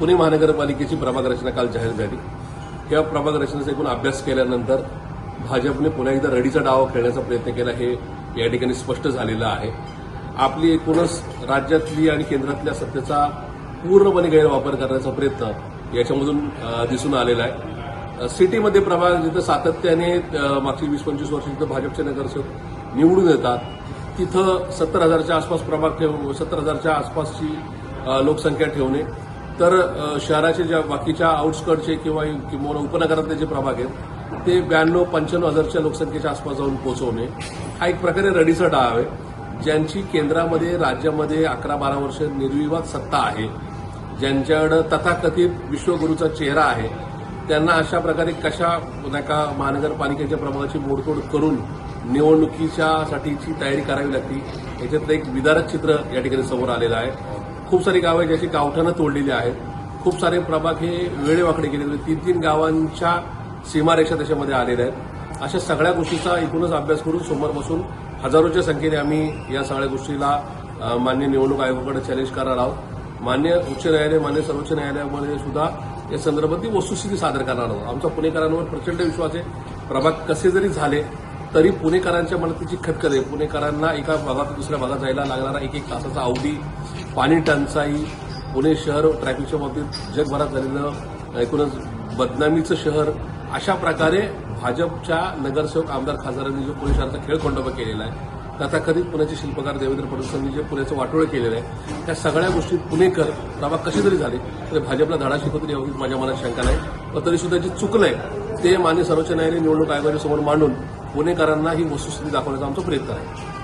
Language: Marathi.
पुणे महानगरपालिकेची प्रभाग रचना काल जाहीर झाली. या प्रभाग रचनेचा एकूण अभ्यास केल्यानंतर भाजपने पुन्हा एकदा रडीचा डाव खेळण्याचा प्रयत्न केला हे या ठिकाणी स्पष्ट झालेलं आहे. आपली एकूणच राज्यातली आणि केंद्रातल्या सत्तेचा पूर्णपणे गैरवापर करण्याचा प्रयत्न याच्यामधून दिसून आलेला आहे. सिटीमध्ये प्रभाग जिथं सातत्याने मागची वीस पंचवीस वर्ष जिथं भाजपचे नगरसेवक निवडून येतात तिथं सत्तर हजारच्या आसपास प्रभाग ठेव सत्तर हजारच्या आसपासची लोकसंख्या ठेवणे तर शहराचे ज्या बाकीच्या आउटस्कटचे किंवा किंवा उपनगरातले जे प्रभाग आहेत ते ब्याण्णव पंच्याण्णव हजारच्या लोकसंख्येच्या आसपास जाऊन पोहोचवणे हा एक प्रकारे रडीचा डाव आहे ज्यांची केंद्रामध्ये राज्यामध्ये अकरा बारा वर्ष निर्विवाद सत्ता आहे ज्यांच्याकडं तथाकथित विश्वगुरूचा चेहरा आहे त्यांना अशा प्रकारे कशा नाही का महानगरपालिकेच्या प्रभावाची मोडतोड करून निवडणुकीच्या साठीची तयारी करावी लागते याच्यातलं एक विदारक चित्र या ठिकाणी समोर आलेलं आहे. खूप सारी गावं आहेत ज्याची गावठाणं तोडलेली आहेत. खूप सारे प्रभाग हे वेळेवाकडे गेले. तीन तीन गावांच्या सीमारेषा त्याच्यामध्ये आलेल्या आहेत. अशा सगळ्या गोष्टीचा एकूणच अभ्यास करून समोर बसून हजारोच्या संख्येने आम्ही या सगळ्या गोष्टीला मान्य निवडणूक आयोगाकडे चॅलेंज करणार आहोत. मान्य उच्च न्यायालय मान्य सर्वोच्च न्यायालयामध्ये सुद्धा या संदर्भात ती वस्तुस्थिती सादर करणार आहोत. आमचा पुणेकरांवर प्रचंड विश्वास आहे. प्रभाग कसे जरी झाले तरी पुणेकरांच्या मनात खटखट आहे. पुणेकरांना एका भागात दुसऱ्या भागात जायला लागणारा एक एक तासाचा अवधी पाणी टंचाई पुणे शहर ट्रॅफिकच्या बाबतीत जगभरात झालेलं एकूणच बदनामीचं शहर अशा प्रकारे भाजपच्या नगरसेवक आमदार खासदारांनी जो पुणे शहराचा खेळ खंडोबा केलेला आहे तथाकथित पुण्याचे शिल्पकार देवेंद्र फडणवीसांनी जे पुण्याचं वाटोळ केलेलं आहे त्या सगळ्या गोष्टीत पुणेकर प्रभाग कसे तरी झाले तरी भाजपला धडा शिकवतील याबाबतीत माझ्या मनात शंका नाही. पण तरी सुद्धा जे चुकलंय ते मान्य सर्वोच्च न्यायालय निवडणूक आयोगाच्या समोर मांडून पुणेकरांना ही वस्तुस्थिती दाखवण्याचा आमचा प्रयत्न आहे.